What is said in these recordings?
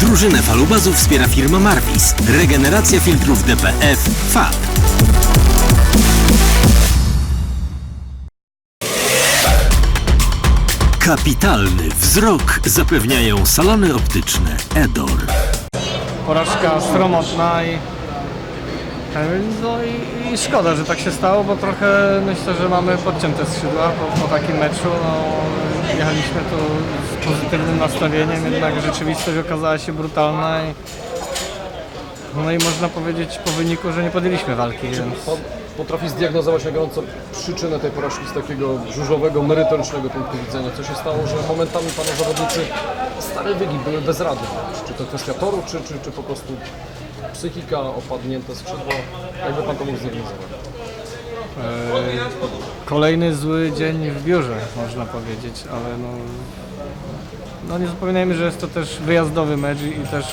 Drużynę falubazów wspiera firma Marvis. Regeneracja filtrów DPF FAB. Kapitalny wzrok zapewniają salony optyczne Edor. porażka sromotna i no i, i szkoda, że tak się stało, bo trochę myślę, że mamy podcięte skrzydła po, po takim meczu. No, jechaliśmy tu z pozytywnym nastawieniem, jednak rzeczywistość okazała się brutalna i no i można powiedzieć po wyniku, że nie podjęliśmy walki, więc potrafi zdiagnozować na gorąco przyczynę tej porażki z takiego żużlowego, merytorycznego punktu widzenia. Co się stało, że momentami Pana zawodnicy stare wygi były bezradne. Czy to kwestia toru, czy, czy, czy po prostu psychika, opadnięte skrzydła? Jakby Pan to mógł zdiagnozować? kolejny zły dzień w biurze, można powiedzieć, ale no, no nie zapominajmy, że jest to też wyjazdowy mecz i, i też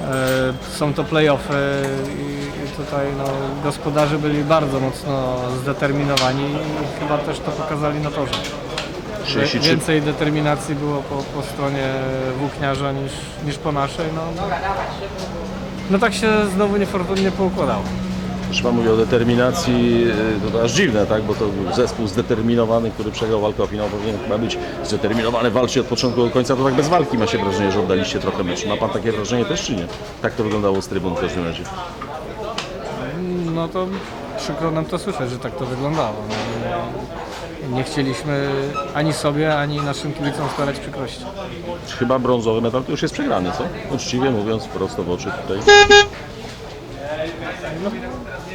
e, są to playoffy i, i tutaj no, gospodarze byli bardzo mocno zdeterminowani i chyba też to pokazali na torze. Wie- 33 Więcej determinacji było po, po stronie włókniarza niż, niż po naszej. No, no tak się znowu niefortunnie poukładało. Już Pan mówi o determinacji, y, to aż dziwne, tak? Bo to zespół zdeterminowany, który przegrał walkę o finał, powinien chyba być zdeterminowany, walczy od początku do końca, to tak bez walki ma się wrażenie, że oddaliście trochę mecz. Ma Pan takie wrażenie też, czy nie? Tak to wyglądało z trybun w każdym razie. No to przykro nam to słyszeć, że tak to wyglądało. No, nie- chcieliśmy ani sobie, ani naszym kibicom sprawiać przykrości. Chyba brązowy medal to już jest przegrany, co? Uczciwie mówiąc, prosto w oczy tutaj.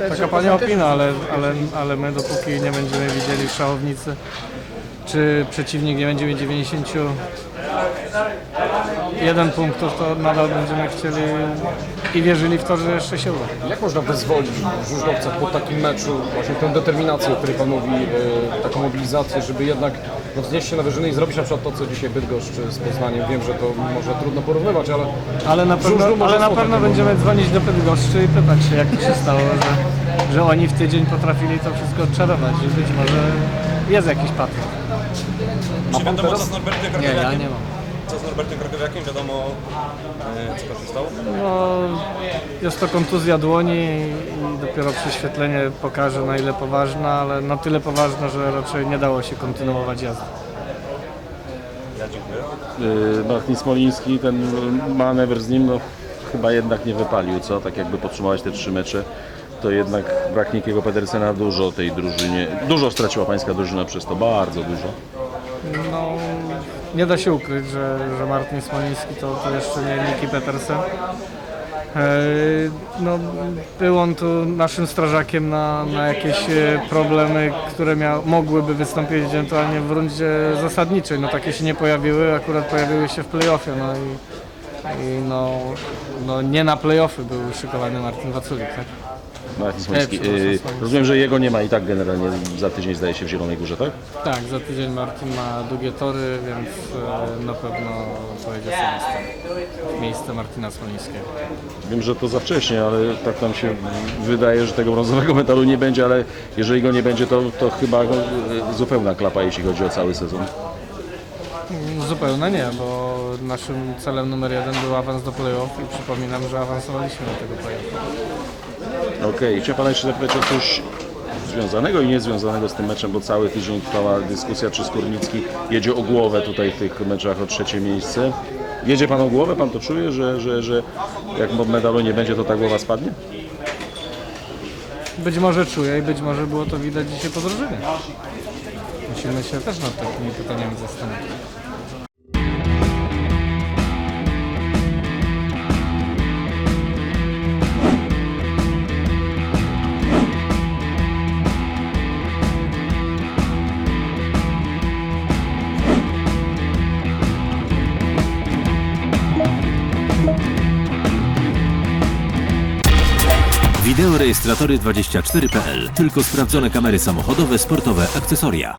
Taka pani opina, ale, ale, ale my dopóki nie będziemy widzieli szachownicy, czy przeciwnik nie będzie mieć 91 punktów, to nadal będziemy chcieli i wierzyli w to, że jeszcze się uda. Jak można wyzwolić żużlowca po takim meczu, właśnie tę determinację, o której Pan mówi, e, taką mobilizację, żeby jednak no, wznieść się na wyżyny i zrobić na przykład to, co dzisiaj Bydgoszcz z Poznaniem. Wiem, że to może trudno porównywać, ale Ale na pewno, Żużlu może ale na pewno będziemy dzwonić do Bydgoszczy i pytać się, jak to się stało, że, że oni w tydzień potrafili to wszystko odczarować, że być może jest jakiś patent. Czy wiadomo co z Norbertem Nie, Krakowiakiem? ja nie mam. Co z Norbertem Krakowiakiem? Wiadomo e, co tam się stało? No, jest to kontuzja dłoni i dopiero prześwietlenie pokaże na ile poważna, ale na tyle poważna, że raczej nie dało się kontynuować jazdy. Ja dziękuję. Yy, Martin Smoliński, ten manewr z nim, no chyba jednak nie wypalił, co? Tak jakby podsumować te trzy mecze, to jednak brak Nikiego Pedersena dużo tej drużynie, dużo straciła pańska drużyna przez to, bardzo dużo. No, nie da się ukryć, że, że Martin Smoliński to, to jeszcze nie Niki Petersen. Eee, No, był on tu naszym strażakiem na, na jakieś e, problemy, które mia, mogłyby wystąpić ewentualnie w rundzie zasadniczej. No takie się nie pojawiły, akurat pojawiły się w playoffie. No i, i no, no nie na playoffy był szykowany Martin Waculik. Tak? Martin Smoliński, przepraszam, yy, Smoliński. rozumiem, że jego nie ma i tak generalnie za tydzień zdaje się w Zielonej Górze, tak? tak, za tydzień Martin ma długie tory, więc e, na pewno pojedzie sobie w miejsce Martina Smolińskiego. Wiem, że to za wcześnie, ale tak nam się wydaje, że tego brązowego medalu nie będzie, ale jeżeli go nie będzie, to, to chyba no, zupełna klapa, jeśli chodzi o cały sezon. Zupełnie nie, bo naszym celem numer jeden był awans do playoff i przypominam, że awansowaliśmy do tego playoffu. Okej, chciałem Pana jeszcze zapytać o coś związanego i niezwiązanego z tym meczem, bo cały tydzień trwała dyskusja, czy Skórnicki jedzie o głowę tutaj w tych meczach o trzecie miejsce. Jedzie Pan o głowę? Pan to czuje, że, że, że jak medalu nie będzie, to ta głowa spadnie? Być może czuję i być może było to widać dzisiaj po drużynie. Musimy się też nad takimi pytaniami zastanowić. Wideorejestratory24.pl. Tylko sprawdzone kamery samochodowe, sportowe, akcesoria.